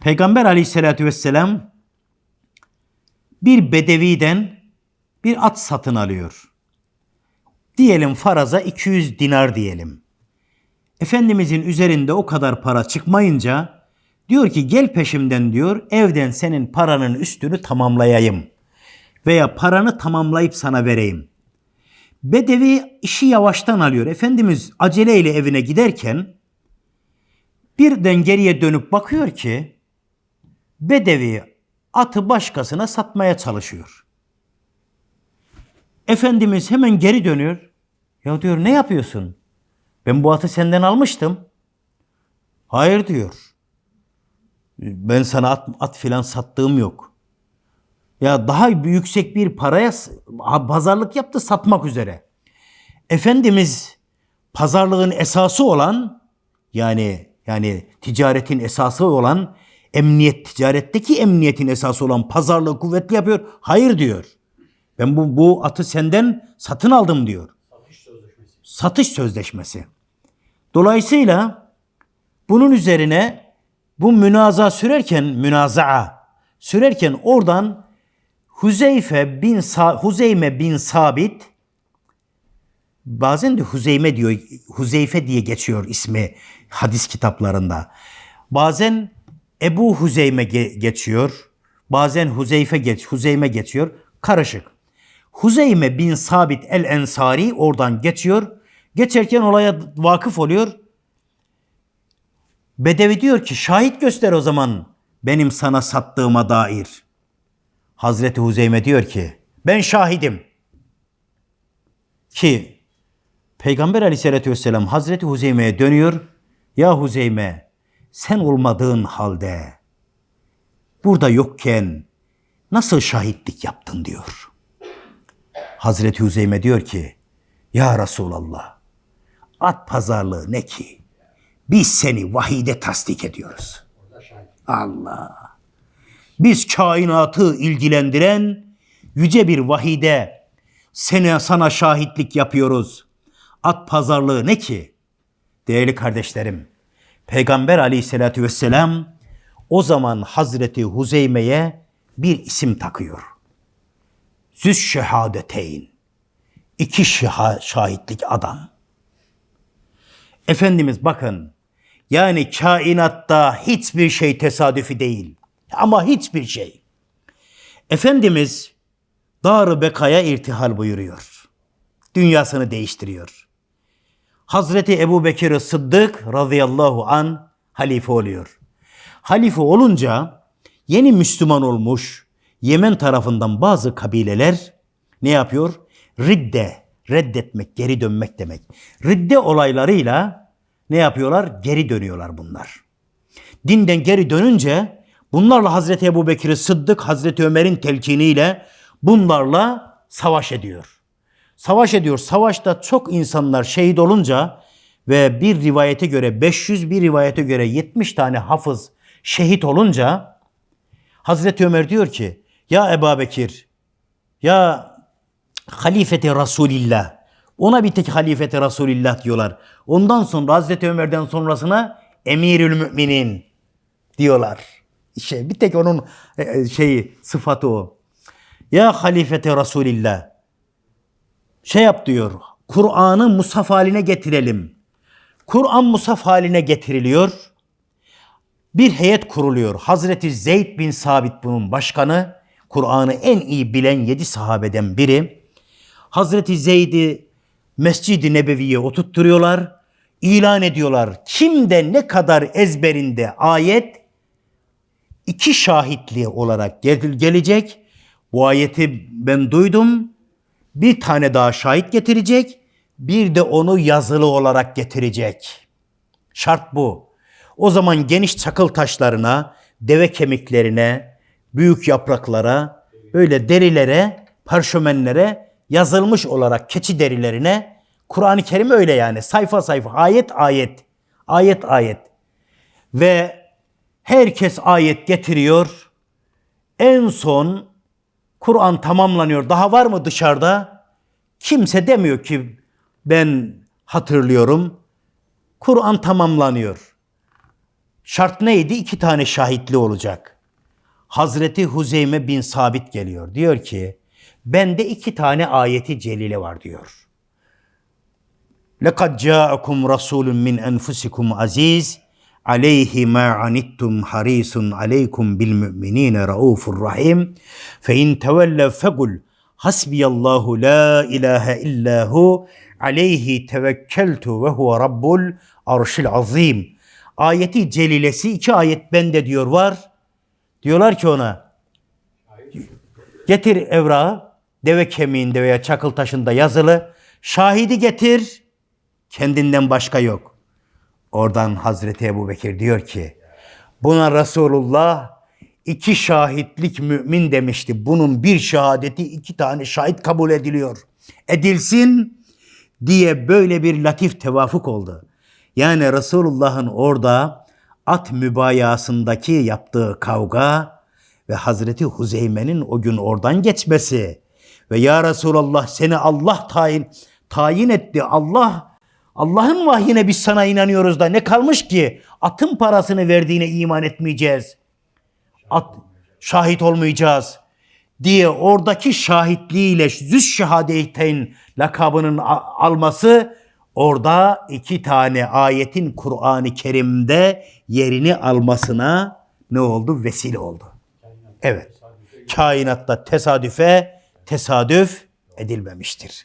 Peygamber aleyhissalatü vesselam bir bedeviden bir at satın alıyor. Diyelim faraza 200 dinar diyelim. Efendimizin üzerinde o kadar para çıkmayınca diyor ki gel peşimden diyor evden senin paranın üstünü tamamlayayım. Veya paranı tamamlayıp sana vereyim. Bedevi işi yavaştan alıyor. Efendimiz aceleyle evine giderken birden geriye dönüp bakıyor ki Bedevi atı başkasına satmaya çalışıyor. Efendimiz hemen geri dönüyor. Ya diyor ne yapıyorsun? Ben bu atı senden almıştım. Hayır diyor. Ben sana at, at filan sattığım yok. Ya daha yüksek bir paraya pazarlık yaptı satmak üzere. Efendimiz pazarlığın esası olan yani yani ticaretin esası olan emniyet ticaretteki emniyetin esası olan pazarlığı kuvvetli yapıyor. Hayır diyor. Ben bu bu atı senden satın aldım diyor. Satış sözleşmesi. Dolayısıyla bunun üzerine bu münaza sürerken münazaa sürerken oradan Huzeyfe bin Sa Huzeyme bin Sabit bazen de Huzeyme diyor, Huzeyfe diye geçiyor ismi hadis kitaplarında. Bazen Ebu Huzeyme ge- geçiyor. Bazen Huzeyfe geç, Huzeyme geçiyor. Karışık. Huzeyme bin Sabit el Ensari oradan geçiyor. Geçerken olaya vakıf oluyor. Bedevi diyor ki şahit göster o zaman benim sana sattığıma dair. Hazreti Huzeyme diyor ki ben şahidim. Ki Peygamber aleyhissalatü vesselam Hazreti Huzeyme'ye dönüyor. Ya Huzeyme sen olmadığın halde burada yokken nasıl şahitlik yaptın diyor. Hazreti Huzeyme diyor ki Ya Resulallah at pazarlığı ne ki? Biz seni vahide tasdik ediyoruz. Allah. Biz kainatı ilgilendiren yüce bir vahide sene sana şahitlik yapıyoruz. At pazarlığı ne ki? Değerli kardeşlerim, Peygamber aleyhissalatü vesselam o zaman Hazreti Huzeyme'ye bir isim takıyor. Züz şehadeteyn. İki şiha- şahitlik adam. Efendimiz bakın yani kainatta hiçbir şey tesadüfi değil. Ama hiçbir şey. Efendimiz Dar-ı Beka'ya irtihal buyuruyor. Dünyasını değiştiriyor. Hazreti Ebu Bekir Sıddık radıyallahu an halife oluyor. Halife olunca yeni Müslüman olmuş Yemen tarafından bazı kabileler ne yapıyor? Ridde, reddetmek, geri dönmek demek. Ridde olaylarıyla ne yapıyorlar? Geri dönüyorlar bunlar. Dinden geri dönünce bunlarla Hazreti Ebu Bekir Sıddık, Hazreti Ömer'in telkiniyle bunlarla savaş ediyor. Savaş ediyor. Savaşta çok insanlar şehit olunca ve bir rivayete göre 500 bir rivayete göre 70 tane hafız şehit olunca Hazreti Ömer diyor ki ya Ebu Bekir ya halifeti Resulillah ona bir tek halifeti Resulillah diyorlar. Ondan sonra Hazreti Ömer'den sonrasına Emirül Müminin diyorlar. İşte bir tek onun e, e, şeyi sıfatı o. Ya halifeti Resulillah şey yap diyor. Kur'an'ı musaf haline getirelim. Kur'an musaf haline getiriliyor. Bir heyet kuruluyor. Hazreti Zeyd bin Sabit bunun başkanı. Kur'an'ı en iyi bilen yedi sahabeden biri. Hazreti Zeyd'i Mescid-i Nebevi'ye oturtturuyorlar. İlan ediyorlar. Kimde ne kadar ezberinde ayet iki şahitliği olarak gel- gelecek. Bu ayeti ben duydum. Bir tane daha şahit getirecek. Bir de onu yazılı olarak getirecek. Şart bu. O zaman geniş çakıl taşlarına, deve kemiklerine, büyük yapraklara, böyle derilere, parşömenlere yazılmış olarak keçi derilerine Kur'an-ı Kerim öyle yani sayfa sayfa ayet ayet ayet ayet ve herkes ayet getiriyor. En son Kur'an tamamlanıyor. Daha var mı dışarıda? Kimse demiyor ki ben hatırlıyorum. Kur'an tamamlanıyor. Şart neydi? İki tane şahitli olacak. Hazreti Huzeyme bin Sabit geliyor. Diyor ki bende iki tane ayeti celile var diyor. لَقَدْ جَاءَكُمْ رَسُولٌ مِّنْ أَنْفُسِكُمْ aleyhi ma anittum harisun aleykum bil müminine raufur rahim fe in tevellev fegul hasbiyallahu la ilahe illahu aleyhi tevekkeltu ve huve rabbul arşil azim. Ayeti celilesi iki ayet bende diyor var. Diyorlar ki ona getir evrağı deve kemiğinde veya çakıl taşında yazılı. Şahidi getir kendinden başka yok. Oradan Hazreti Ebu Bekir diyor ki buna Resulullah iki şahitlik mümin demişti. Bunun bir şehadeti iki tane şahit kabul ediliyor. Edilsin diye böyle bir latif tevafuk oldu. Yani Resulullah'ın orada at mübayasındaki yaptığı kavga ve Hazreti Huzeyme'nin o gün oradan geçmesi ve ya Resulallah seni Allah tayin tayin etti. Allah Allah'ın vahyine biz sana inanıyoruz da ne kalmış ki atın parasını verdiğine iman etmeyeceğiz. At, şahit olmayacağız diye oradaki şahitliğiyle züz şehadeteyn lakabının alması orada iki tane ayetin Kur'an-ı Kerim'de yerini almasına ne oldu? Vesile oldu. Evet. Kainatta tesadüfe tesadüf edilmemiştir.